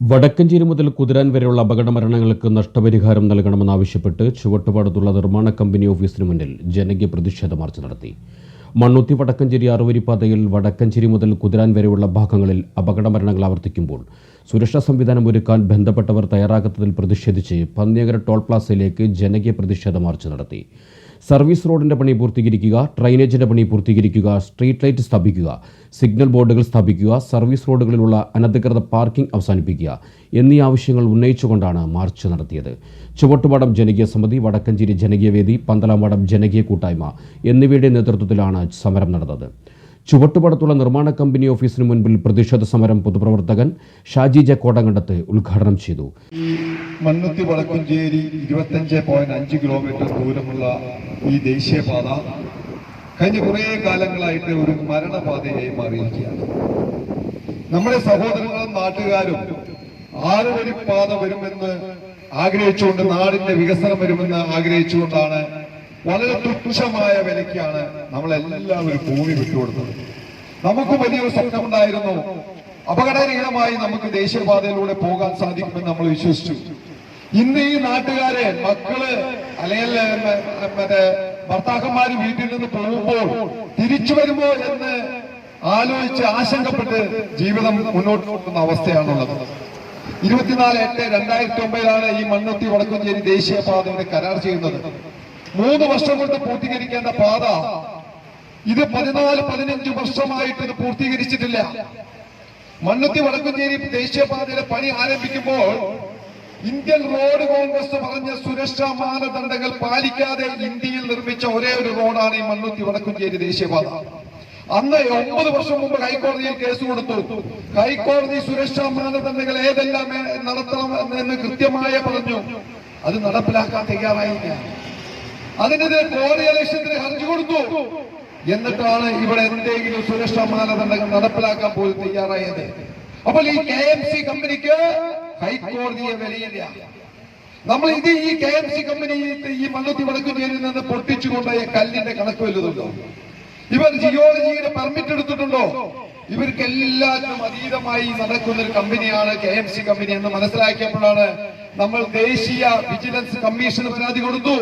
വടക്കഞ്ചേരി മുതൽ കുതിരാൻ വരെയുള്ള അപകട മരണങ്ങൾക്ക് നഷ്ടപരിഹാരം നൽകണമെന്നാവശ്യപ്പെട്ട് ചുവട്ടുപാടത്തുള്ള നിർമ്മാണ കമ്പനി ഓഫീസിന് മുന്നിൽ ജനകീയ പ്രതിഷേധ മാർച്ച് നടത്തി. മണ്ണുത്തി വടക്കഞ്ചേരി അറുവരിപ്പാതയിൽ വടക്കഞ്ചേരി മുതൽ കുതിരാൻ വരെയുള്ള ഭാഗങ്ങളിൽ അപകട മരണങ്ങൾ ആവർത്തിക്കുമ്പോൾ സുരക്ഷാ സംവിധാനം ഒരുക്കാൻ ബന്ധപ്പെട്ടവർ തയ്യാറാകാത്തതിൽ പ്രതിഷേധിച്ച് പന്നിയകര ടോൾ പ്ലാസയിലേക്ക് ജനകീയ പ്രതിഷേധ മാർച്ച് നടത്തി. സർവീസ് റോഡിന്റെ പണി പൂർത്തീകരിക്കുക ഡ്രൈനേജിന്റെ പണി പൂർത്തീകരിക്കുക സ്ട്രീറ്റ് ലൈറ്റ് സ്ഥാപിക്കുക സിഗ്നൽ ബോർഡുകൾ സ്ഥാപിക്കുക സർവീസ് റോഡുകളിലുള്ള അനധികൃത പാർക്കിംഗ് അവസാനിപ്പിക്കുക എന്നീ ആവശ്യങ്ങൾ ഉന്നയിച്ചുകൊണ്ടാണ് മാർച്ച് നടത്തിയത്. ചുവട്ടുപാടം ജനകീയ സമിതി വടക്കഞ്ചേരി ജനകീയവേദി പന്തളാംപാടം ജനകീയ കൂട്ടായ്മ എന്നിവയുടെ നേതൃത്വത്തിലാണ് സമരം നടന്നത്. ചുവട്ടുപടത്തുള്ള നിർമ്മാണ കമ്പനി ഓഫീസിന് മുൻപിൽ പ്രതിഷേധ സമരം പൊതുപ്രവർത്തകൻ ഷാജി ജെ കോടങ്കണ്ടത്ത് ഉദ്ഘാടനം ചെയ്തു. മണ്ണുത്തി വടക്കുംചേരി ഇരുപത്തഞ്ച് പോയിന്റ് അഞ്ച് കിലോമീറ്റർ ദൂരമുള്ള ഈ ദേശീയപാത കഴിഞ്ഞ കുറേ കാലങ്ങളായിട്ട് ഒരു മരണപാതയായി മാറിയിരിക്കുകയാണ്. നമ്മുടെ സഹോദരങ്ങളും നാട്ടുകാരും ആറ് വരി പാത വരുമെന്ന് ആഗ്രഹിച്ചുകൊണ്ട് നാടിന്റെ വികസനം വരുമെന്ന് ആഗ്രഹിച്ചുകൊണ്ടാണ് വളരെ തുച്ഛമായ വിലയ്ക്കാണ് നമ്മളെല്ലാവരും ഭൂമി വിട്ടുകൊടുത്തത്. നമുക്ക് വലിയൊരു സ്വപ്നമുണ്ടായിരുന്നു. അപകടരഹിതമായി നമുക്ക് ദേശീയപാതയിലൂടെ പോകാൻ സാധിക്കുമെന്ന് നമ്മൾ വിശ്വസിച്ചു. ഇന്ന് ഈ നാട്ടുകാരെ മക്കൾ അല്ലെങ്കിൽ മറ്റേ ഭർത്താക്കന്മാര് വീട്ടിൽ നിന്ന് പോകുമ്പോൾ തിരിച്ചു വരുമോ എന്ന് ആലോചിച്ച് ആശങ്കപ്പെട്ട് ജീവിതം മുന്നോട്ട് പോകുന്ന അവസ്ഥയാണുള്ളത്. ഇരുപത്തിനാല് എട്ട് രണ്ടായിരത്തി ഒമ്പതിലാണ് ഈ മണ്ണുത്തി വടക്കുംചേരി ദേശീയപാതയുടെ കരാർ ചെയ്യുന്നത്. മൂന്ന് വർഷം കൊണ്ട് പൂർത്തീകരിക്കേണ്ട പാത ഇത് പതിനാല് പതിനഞ്ച് വർഷമായിട്ട് ഇത് പൂർത്തീകരിച്ചിട്ടില്ല. മണ്ണുത്തി വടക്കുംചേരി ദേശീയപാതയുടെ പണി ആരംഭിക്കുമ്പോൾ ഇന്ത്യൻ റോഡ് കോൺഗ്രസ് പറഞ്ഞ സുരക്ഷാ മാനദണ്ഡങ്ങൾ പാലിക്കാതെ ഇന്ത്യയിൽ നിർമ്മിച്ച ഒരേ ഒരു റോഡാണ് ഈ മണ്ണുത്തി വടക്കുംചേരി ദേശീയപാത. അന്ന് ഒമ്പത് വർഷം മുമ്പ് ഹൈക്കോടതിയിൽ കേസ് കൊടുത്തു. ഹൈക്കോടതി സുരക്ഷാ മാനദണ്ഡങ്ങൾ ഏതെല്ലാം നടത്തണം എന്ന് കൃത്യമായ പറഞ്ഞു. അത് നടപ്പിലാക്കാൻ തയ്യാറായില്ല. അതിനെതിരെ കോടതി ഇലക്ഷത്തിന് ഹർജി കൊടുത്തു. എന്നിട്ടാണ് ഇവിടെ എന്തെങ്കിലും സുരക്ഷാ മാനദണ്ഡങ്ങൾ നടപ്പിലാക്കാൻ പോലും തയ്യാറായത്. അപ്പോൾ ഈ കെ എം സി കമ്പനിക്ക് ഹൈക്കോടതിയെ വിലയില്ല. നമ്മൾ ഇത് ഈ കെ എം സി കമ്പനി ഈ മണ്ണുത്തി വടക്കുചേരിയിൽ നിന്ന് പൊട്ടിച്ചുകൊണ്ട് കല്ലിന്റെ കണക്ക് വലുതുണ്ടോ? ഇവർ ജിയോളജിയുടെ പെർമിറ്റ് എടുത്തിട്ടുണ്ടോ? ഇവർക്ക് എല്ലാത്തിനും അതീതമായി നടക്കുന്ന ഒരു കമ്പനിയാണ് കെ എം സി കമ്പനി എന്ന് മനസ്സിലാക്കിയപ്പോഴാണ് നമ്മൾ ദേശീയ വിജിലൻസ് കമ്മീഷന് പരാതി കൊടുത്തു.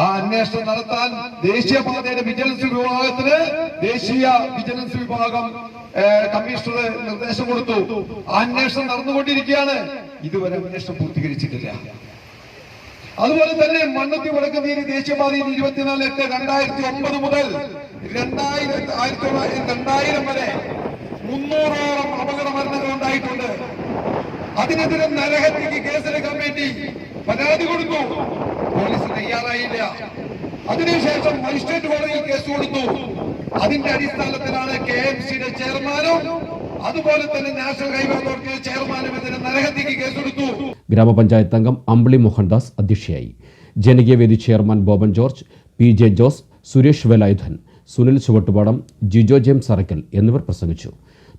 ആ അന്വേഷണം നടത്താൻ ദേശീയപാതയുടെ വിജിലൻസ് വിഭാഗത്തിന് ദേശീയ വിജിലൻസ് വിഭാഗം കമ്മീഷണർ നിർദ്ദേശം കൊടുത്തു. ആ അന്വേഷണം നടന്നുകൊണ്ടിരിക്കുകയാണ്. ഇതുവരെ അന്വേഷണം പൂർത്തീകരിച്ചിട്ടില്ല. അതുപോലെ തന്നെ മണ്ണത്തി വടക്കുനീര് ദേശീയപാതയിൽ ഇരുപത്തിനാല് എട്ട് രണ്ടായിരത്തി ഒമ്പത് മുതൽ രണ്ടായിരത്തി ആയിരത്തി തൊള്ളായിരത്തി രണ്ടായിരം വരെ മുന്നൂറോളം അപകട മരണങ്ങൾ ഉണ്ടായിട്ടുണ്ട്. അതിനെതിരെ നരഹത്യക്ക് കേസെടുക്കാൻ വേണ്ടി പരാതി കൊടുത്തു. പോലീസ് തയ്യാറായില്ല. അതിനുശേഷം മജിസ്ട്രേറ്റ് കോടതിയിൽ കേസ് കൊടുത്തു. അതിന്റെ അടിസ്ഥാനത്തിലാണ് കെ എം സിയുടെ ചെയർമാനും അതുപോലെ തന്നെ നാഷണൽ ഹൈവേ അതോറിറ്റിയുടെ ചെയർമാനും ഇതിന് നരഹത്യക്ക് കേസെടുത്തു. ഗ്രാമപഞ്ചായത്ത് അംഗം അമ്പിളി മോഹൻദാസ് അധ്യക്ഷയായി. ജനകീയവേദി chairman Boban George P J Jose Suresh Velayudhan Sunil Chuvattupadam Jijo Jem Arakkal എന്നിവർ പ്രസംഗിച്ചു.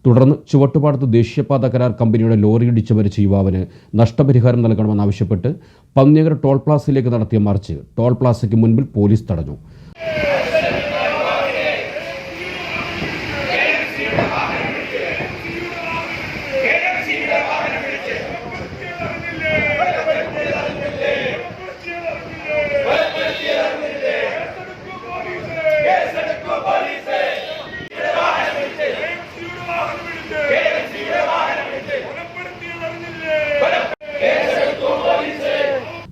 തുടർന്ന് ചുവട്ടുപാടത്ത് ദേശീയപാത കരാർ കമ്പനിയുടെ ലോറി ഇടിച്ച് മരിച്ച യുവാവിന് നഷ്ടപരിഹാരം നൽകണമെന്നാവശ്യപ്പെട്ട് പന്നിയകർ ടോൾ പ്ലാസയിലേക്ക് നടത്തിയ മാർച്ച് ടോൾ പ്ലാസയ്ക്ക് മുൻപിൽ പോലീസ് തടഞ്ഞു.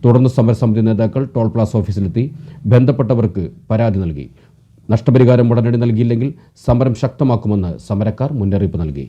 തുടർന്ന് സമരസമിതി നേതാക്കൾ ടോൾ പ്ലാസ ഓഫീസിലെത്തി. ബന്ധപ്പെട്ടവർക്ക് പരാതി നൽകി. നഷ്ടപരിഹാരം ഉടനടി നൽകിയില്ലെങ്കിൽ സമരം ശക്തമാക്കുമെന്ന് സമരക്കാർ മുന്നറിയിപ്പ് നൽകി.